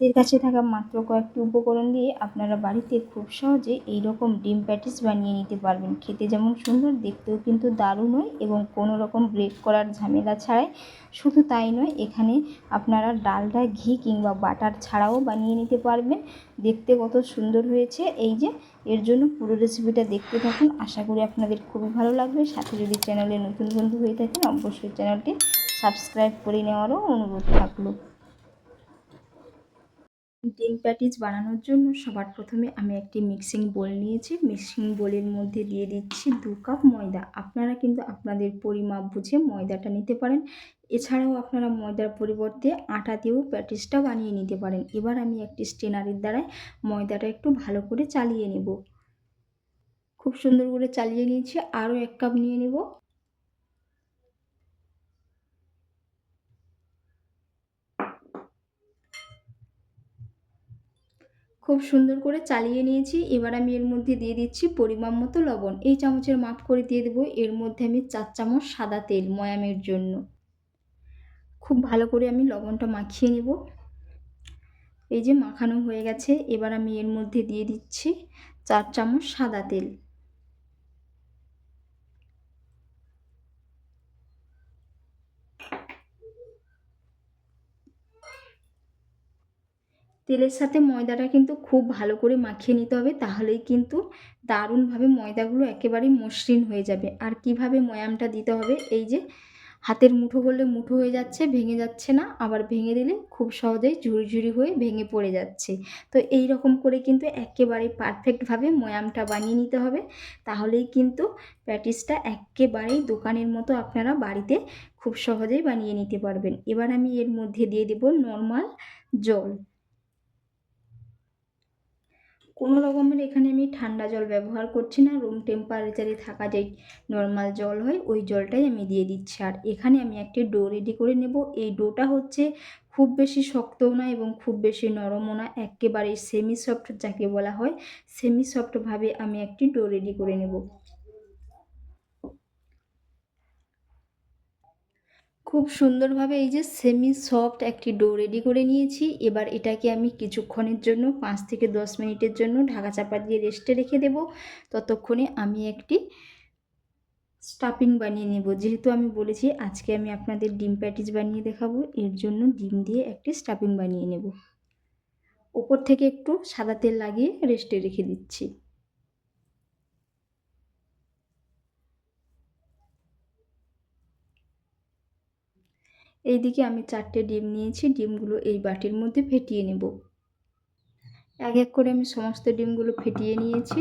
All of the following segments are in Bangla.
এর কাছে থাকা মাত্র কয়েকটি উপকরণ দিয়ে আপনারা বাড়িতে খুব সহজে এই রকম ডিম প্যাটিস বানিয়ে নিতে পারবেন। খেতে যেমন সুন্দর, দেখতেও কিন্তু দারুণ হয় এবং কোনো রকম ব্রেক করার ঝামেলা ছাড়াই শুধু তাই নয়, এখানে আপনারা ডালডা, ঘি কিংবা বাটার ছাড়াও বানিয়ে নিতে পারবেন। দেখতে কত সুন্দর হয়েছে। এই যে, এর জন্য পুরো রেসিপিটা দেখতে থাকুন। আশা করি আপনাদের খুবই ভালো লাগবে। সাথে যদি চ্যানেলে নতুন বন্ধু হয়ে থাকেন, অবশ্যই চ্যানেলটি সাবস্ক্রাইব করে নেওয়ারও অনুরোধ থাকল। ডিম প্যাটিস বানানোর জন্য সবার প্রথমে আমি একটি মিক্সিং বোল নিয়েছি। মিক্সিং বোলের মধ্যে দিয়ে দিচ্ছি দু কাপ ময়দা। আপনারা কিন্তু আপনাদের পরিমাপ বুঝে ময়দাটা নিতে পারেন। এছাড়াও আপনারা ময়দার পরিবর্তে আটা দিয়েও প্যাটিসটা বানিয়ে নিতে পারেন। এবার আমি একটি স্টেনারের দ্বারায় ময়দাটা একটু ভালো করে চালিয়ে নেব। খুব সুন্দর করে চালিয়ে নিয়েছি। আরও এক কাপ নিয়ে নেব। খুব সুন্দর করে চালিয়ে নিয়েছি। এবার আমি এর মধ্যে দিয়ে দিচ্ছি পরিমাণ মতো লবণ। এই চামচের মাপ করে দিয়ে দেবো। এর মধ্যে আমি চার চামচ সাদা তেল ময়ামের জন্য। খুব ভালো করে আমি লবণটা মাখিয়ে নেব। এই যে মাখানো হয়ে গেছে, এবার আমি এর মধ্যে দিয়ে দিচ্ছি চার চামচ সাদা তেল। তেলের সাথে ময়দাটা কিন্তু খুব ভালো করে মাখিয়ে নিতে হবে, তাহলেই কিন্তু দারুণভাবে ময়দাগুলো একেবারেই মসৃণ হয়ে যাবে। আর কীভাবে ময়ামটা দিতে হবে? এই যে হাতের মুঠো করলে মুঠো হয়ে যাচ্ছে, ভেঙে যাচ্ছে না, আবার ভেঙে দিলে খুব সহজেই ঝুড়ি হয়ে ভেঙে পড়ে যাচ্ছে। তো এই রকম করে কিন্তু একেবারে পারফেক্টভাবে ময়ামটা বানিয়ে নিতে হবে, তাহলেই কিন্তু প্যাটিসটা একেবারেই দোকানের মতো আপনারা বাড়িতে খুব সহজেই বানিয়ে নিতে পারবেন। এবার আমি এর মধ্যে দিয়ে দেব নর্মাল জল। কোনো রকমের এখানে আমি ঠান্ডা জল ব্যবহার করছি না রুম টেম্পারেচারে থাকা যে নর্মাল জল হয়, ওই জলটাই আমি দিয়ে দিচ্ছি। আর এখানে আমি একটি ডো রেডি করে নেব। এই ডোটা হচ্ছে খুব বেশি শক্তও না এবং খুব বেশি নরমও না একেবারে সেমি সফট যাকে বলা হয় সেমি সফটভাবে আমি একটি ডো রেডি করে নেব। খুব সুন্দরভাবে এই যে সেমি সফট একটি ডো রেডি করে নিয়েছি। এবার এটাকে আমি কিছুক্ষণের জন্য, পাঁচ থেকে দশ মিনিটের জন্য ঢাকা চাপা দিয়ে রেস্টে রেখে দেব। ততক্ষণে আমি একটি স্টাফিং বানিয়ে নেব। যেহেতু আমি বলেছি আজকে আমি আপনাদের ডিম প্যাটিস বানিয়ে দেখাবো, এর জন্য ডিম দিয়ে একটি স্টাফিং বানিয়ে নেব। ওপর থেকে একটু সাদা তেল লাগিয়ে রেস্টে রেখে দিচ্ছি। এইদিকে আমি চারটে ডিম নিয়েছি, ডিমগুলো এই বাটির মধ্যে ফেটিয়ে নেব। এক এক করে আমি সমস্ত ডিমগুলো ফেটিয়ে নিয়েছি।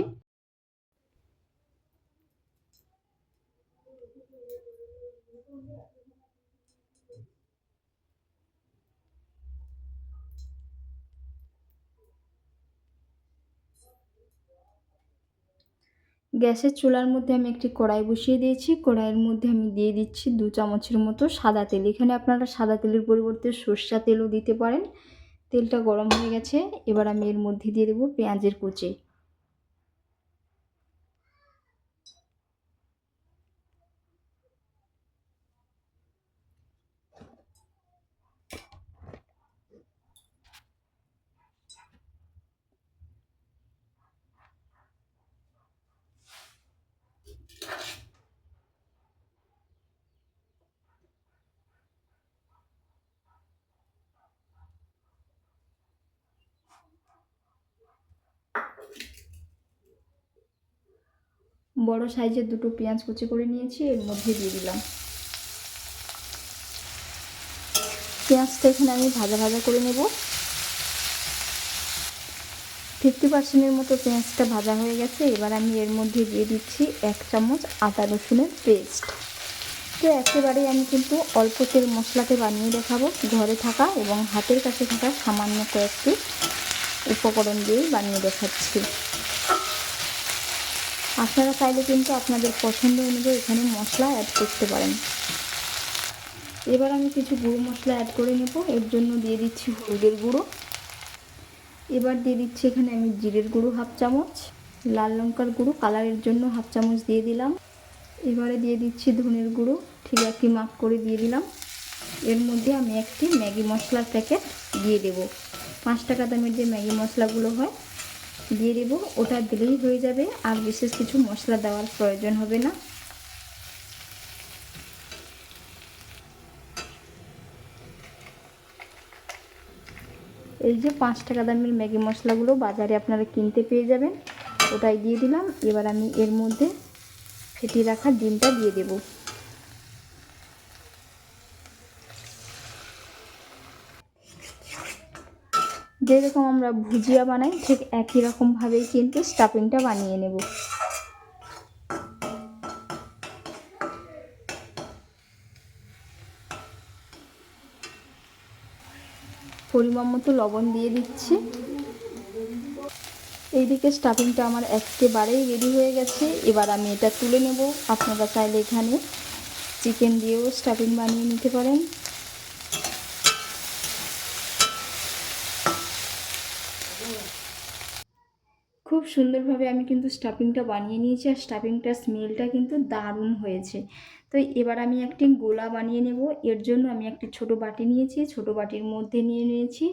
গ্যাসের চুলার মধ্যে আমি একটি কড়াই বসিয়ে দিয়েছি। কড়াইয়ের মধ্যে আমি দিয়ে দিচ্ছি দু চামচের মতো সাদা তেল। এখানে আপনারা সাদা তেলের পরিবর্তে সর্ষা তেলও দিতে পারেন। তেলটা গরম হয়ে গেছে। এবার আমি এর মধ্যে দিয়ে দেবো পেঁয়াজের কুচি। বড় সাইজের দুটো পেঁয়াজ কুচি করে নিয়েছি, এর মধ্যে দিয়ে দিলাম। পেঁয়াজটা এখানে আমি ভাজা ভাজা করে নেব। ফিফটি পার্সেন্টের মতো পেঁয়াজটা ভাজা হয়ে গেছে, এবার আমি এর মধ্যে দিয়ে দিচ্ছি এক চামচ আদা রসুনের পেস্ট। তো একেবারেই আমি কিন্তু অল্প তেল মশলাতে বানিয়ে দেখাবো, ঘরে থাকা এবং হাতের কাছে থাকা সামান্য কয়েকটি উপকরণ দিয়েই বানিয়ে দেখাচ্ছি। আপনারা চাইলে কিন্তু আপনাদের পছন্দ অনুযায়ী এখানে মশলা অ্যাড করতে পারেন। এবার আমি কিছু গুঁড়ো মশলা অ্যাড করে নেব। এর জন্য দিয়ে দিচ্ছি হলুদের গুঁড়ো। এবার দিয়ে দিচ্ছি এখানে আমি জিরের গুঁড়ো হাফ চামচ, লাল লঙ্কার গুঁড়ো, কালারের জন্য হাফ চামচ দিয়ে দিলাম। এবারে দিয়ে দিচ্ছি ধনের গুঁড়ো, ঠিক একই মাপ করে দিয়ে দিলাম। এর মধ্যে আমি একটি ম্যাগি মশলার প্যাকেট দিয়ে দেব। পাঁচ টাকা দামের যে ম্যাগি মশলাগুলো হয় দিয়ে দেবো। ওটা দিলেই হয়ে যাবে। আর বিশেষ কিছু মশলা দেওয়ার প্রয়োজন হবে না। এই যে পাঁচ টাকা দামের ম্যাগি মশলাগুলো বাজারে আপনারা কিনতে পেয়ে যাবেন। ওটাই দিয়ে দিলাম। এবার আমি এর মধ্যে ফেটিয়ে রাখা ডিমটা দিয়ে দেব। যেরকম আমরা ভুজিয়া বানাই, ঠিক একই রকমভাবেই কিন্তু স্টাফিংটা বানিয়ে নেব। পরিমাণ মতো লবণ দিয়ে দিচ্ছি। এইদিকে স্টাফিংটা আমার একেবারেই রেডি হয়ে গেছে। এবার আমি এটা তুলে নেব। আপনারা চাইলে এখানে চিকেন দিয়েও স্টাফিং বানিয়ে নিতে পারেন। সুন্দরভাবে আমি কিন্তু স্টাফিংটা বানিয়ে নিয়েছি আর স্টাফিংটার স্মেলটা কিন্তু দারুণ হয়েছে। তো এবার আমি একটি গোলা বানিয়ে নেব। এর জন্য আমি একটি ছোট বাটি নিয়েছি। ছোট বাটির মধ্যে নিয়ে নিয়েছি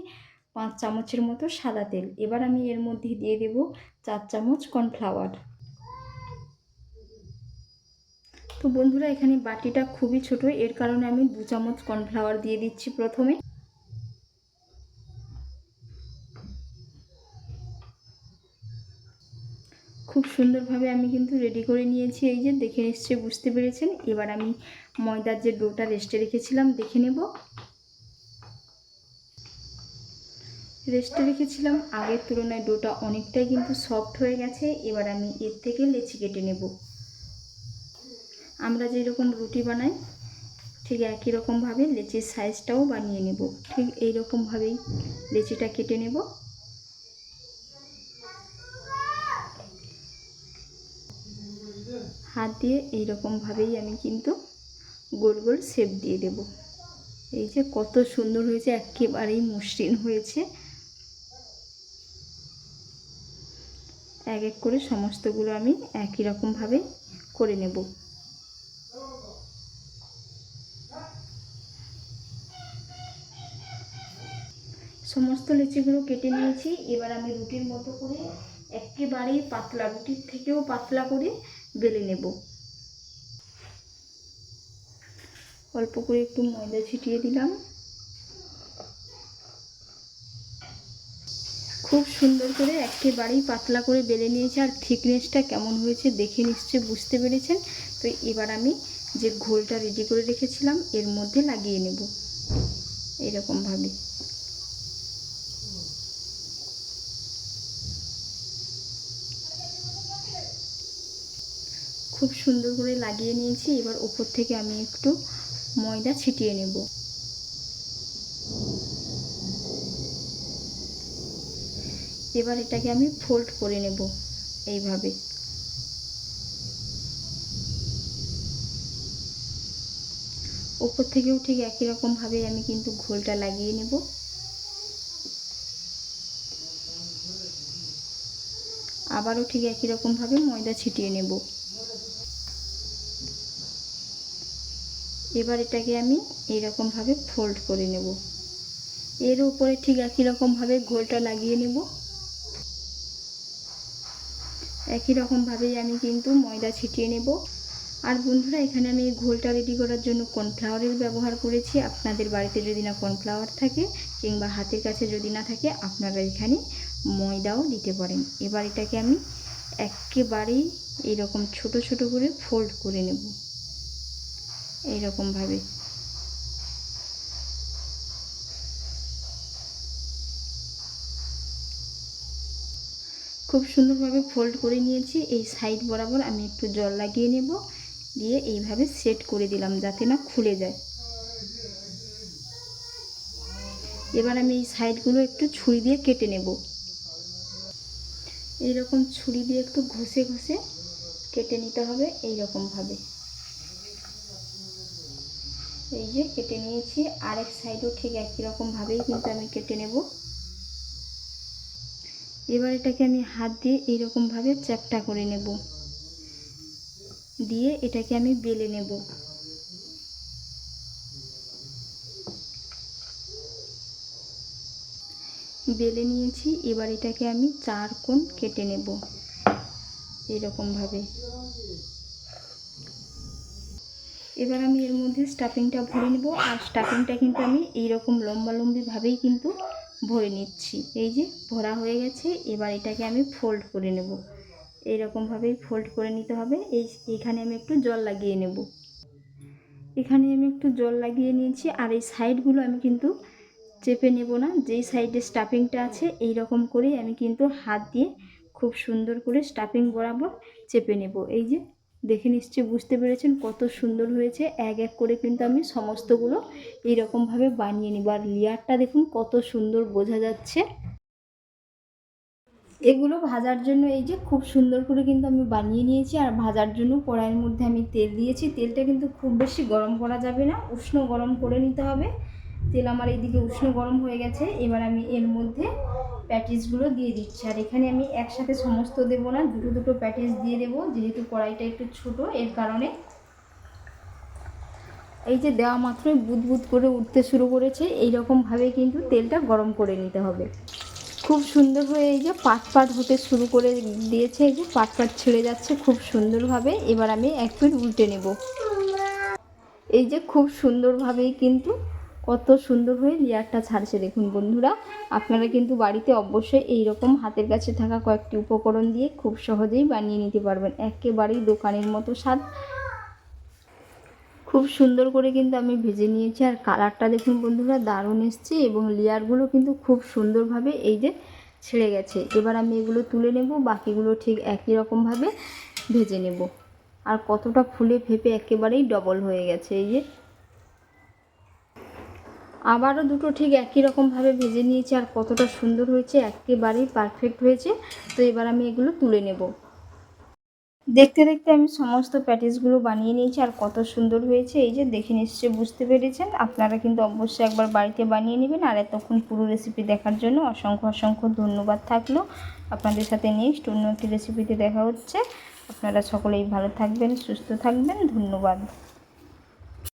পাঁচ চামচের মতো সাদা তেল। এবার আমি এর মধ্যে দিয়ে দেব চার চামচ কর্নফ্লাওয়ার তো বন্ধুরা, এখানে বাটিটা খুবই ছোট। এর কারণে আমি দু চামচ কর্নফ্লাওয়ার দিয়ে দিচ্ছি প্রথমে। খুব সুন্দরভাবে আমি কিন্তু রেডি করে নিয়েছি। এই যে দেখে নিশ্চয়ই বুঝতে পেরেছেন। এবার আমি ময়দার যে ডোটা রেস্টে রেখেছিলাম, দেখে নেব। রেস্টে রেখেছিলাম, আগের তুলনায় ডোটা অনেকটাই কিন্তু সফট হয়ে গেছে। এবার আমি এর থেকে লেচি কেটে নেব। আমরা যেরকম রুটি বানাই, ঠিক একই রকমভাবে লেচির সাইজটাও বানিয়ে নেব। ঠিক এই রকমভাবেই লেচিটা কেটে নেব। হাত দিয়ে এই রকমভাবেই আমি কিন্তু গোল গোল শেপ দিয়ে দেব। এই যে কত সুন্দর হয়েছে, একেবারেই মসৃণ হয়েছে। এক এক করে সমস্তগুলো আমি একই রকমভাবে করে নেব। সমস্ত লিচিগুলো কেটে নিয়েছি। এবার আমি রুটির মতো করে একেবারেই পাতলা, রুটির থেকেও পাতলা করে বেলে নেব। অল্প করে একটু ময়দা ছিটিয়ে দিলাম। খুব সুন্দর করে একেবারেই পাতলা করে বেলে নিয়েছি আর থিকনেসটা কেমন হয়েছে দেখে নিশ্চয়ই বুঝতে পেরেছেন? তো এবার আমি যে ঘোলটা রেডি করে রেখেছিলাম, এর মধ্যে লাগিয়ে নেব। এইরকমভাবে খুব সুন্দর করে লাগিয়ে নিয়েছি। এবার ওপর থেকে আমি একটু ময়দা ছিটিয়ে নেব। এবার এটাকে আমি ফোল্ড করে নেব এইভাবে। ওপর থেকেও ঠিক একই রকমভাবে আমি কিন্তু ঘোলটা লাগিয়ে নেব। আবারও ঠিক একই রকমভাবে ময়দা ছিটিয়ে নেব। এবার এটাকে আমি এইরকমভাবে ফোল্ড করে নেব। এর উপরে ঠিক একই রকমভাবে গোলটা লাগিয়ে নেব। একই রকমভাবেই আমি কিন্তু ময়দা ছিটিয়ে নেব। আর বন্ধুরা, এখানে আমি এই ঘোলটা রেডি করার জন্য কর্নফ্লাওয়ারের ব্যবহার করেছি। আপনাদের বাড়িতে যদি না কর্নফ্লাওয়ার থাকে কিংবা হাতের কাছে যদি না থাকে, আপনারা এখানে ময়দাও দিতে পারেন। এবার এটাকে আমি একেবারেই এইরকম ছোট ছোট করে ফোল্ড করে নেব। এইরকমভাবে। খুব সুন্দরভাবে ফোল্ড করে নিয়েছি। এই সাইড বরাবর আমি একটু জল লাগিয়ে নেব। দিয়ে এইভাবে সেট করে দিলাম যাতে না খুলে যায়। এবার আমি এই সাইডগুলো একটু ছুরি দিয়ে কেটে নেব। এইরকম ছুরি দিয়ে একটু ঘষে ঘষে কেটে নিতে হবে এইরকমভাবে। এই যে কেটে নিয়েছি, আরেক সাইডও ঠিক একই রকমভাবেই কিন্তু আমি কেটে নেব। এবার এটাকে আমি হাত দিয়ে এইরকমভাবে চ্যাপটা করে নেব। দিয়ে এটাকে আমি বেলে নেব। বেলে নিয়েছি, এবার এটাকে আমি চার কোণ কেটে নেব। এরকমভাবে এবার আমি এর মধ্যে স্টাফিংটা ভরে নেব। আর স্টাফিংটা কিন্তু আমি এইরকম লম্বালম্বিভাবেই কিন্তু ভরে নিচ্ছি। এই যে, ভরা হয়ে গেছে। এবার এটাকে আমি ফোল্ড করে নেব। এইরকমভাবেই ফোল্ড করে নিতে হবে। এই, এখানে আমি একটু জল লাগিয়ে নেব। এখানে আমি একটু জল লাগিয়ে নিয়েছি। আর এই সাইডগুলো আমি কিন্তু চেপে নেব না। যেই সাইডে স্টাফিংটা আছে এই রকম করেই আমি কিন্তু হাত দিয়ে খুব সুন্দর করে স্টাফিং বরাবর চেপে নেব। এই যে দেখে নিশ্চয়ই বুঝতে পেরেছেন কত সুন্দর হয়েছে। এক এক করে কিন্তু আমি সমস্তগুলো এইরকমভাবে বানিয়ে নিব। আর লেয়ারটা দেখুন কত সুন্দর বোঝা যাচ্ছে। এগুলো ভাজার জন্য এই যে খুব সুন্দর করে কিন্তু আমি বানিয়ে নিয়েছি। আর ভাজার জন্য কড়াইয়ের মধ্যে আমি তেল দিয়েছি। তেলটা কিন্তু খুব বেশি গরম করা যাবে না, উষ্ণ গরম করে নিতে হবে। তেল আমার এইদিকে উষ্ণ গরম হয়ে গেছে। এবার আমি এর মধ্যে প্যাটিসগুলো দিয়ে দিচ্ছি। আর এখানে আমি একসাথে সমস্ত দেবো না, দুটো দুটো প্যাটিস দিয়ে দেবো। যেহেতু কড়াইটা একটু ছোট, এর কারণে এই যে দেওয়া মাত্রই বুদ বুদ করে উঠতে শুরু করেছে এই রকমভাবে কিন্তু তেলটা গরম করে নিতে হবে। খুব সুন্দর হয়ে এই যে পাট পাট হতে শুরু করে দিয়েছে, এই যে পাট পাট ছেড়ে যাচ্ছে খুব সুন্দরভাবে এবার আমি এক প্লেট উল্টে নেব। এই যে খুব সুন্দরভাবেই কিন্তু কত সুন্দর হয়ে লেয়ারটা ছাড়ছে। দেখুন বন্ধুরা, আপনারা কিন্তু বাড়িতে অবশ্যই এই রকম হাতের কাছে থাকা কয়েকটি উপকরণ দিয়ে খুব সহজেই বানিয়ে নিতে পারবেন। একেবারেই দোকানের মতো স্বাদ। খুব সুন্দর করে কিন্তু আমি ভেজে নিয়েছি। আর কালারটা দেখুন বন্ধুরা, দারুণ এসছে এবং লেয়ারগুলো কিন্তু খুব সুন্দরভাবে এই যে ছেড়ে গেছে। এবার আমি এগুলো তুলে নেব, বাকিগুলো ঠিক একই রকমভাবে ভেজে নেব। আর কতটা ফুলে ফেপে একেবারেই ডবল হয়ে গেছে। এই যে আবারও দুটো ঠিক একই রকমভাবে ভেজে নিয়েছি আর কতটা সুন্দর হয়েছে, একেবারেই পারফেক্ট হয়েছে। তো এবার আমি এগুলো তুলে নেব। দেখতে দেখতে আমি সমস্ত প্যাটিসগুলো বানিয়ে নিয়েছি আর কত সুন্দর হয়েছে। এই যে দেখে নিশ্চয়ই বুঝতে পেরেছেন। আপনারা কিন্তু অবশ্যই একবার বাড়িতে বানিয়ে নেবেন আর এতক্ষণ পুরো রেসিপি দেখার জন্য অসংখ্য অসংখ্য ধন্যবাদ থাকল। আপনাদের সাথে নেক্সট অন্য একটি রেসিপিতে দেখা হচ্ছে। আপনারা সকলেই ভালো থাকবেন, সুস্থ থাকবেন। ধন্যবাদ।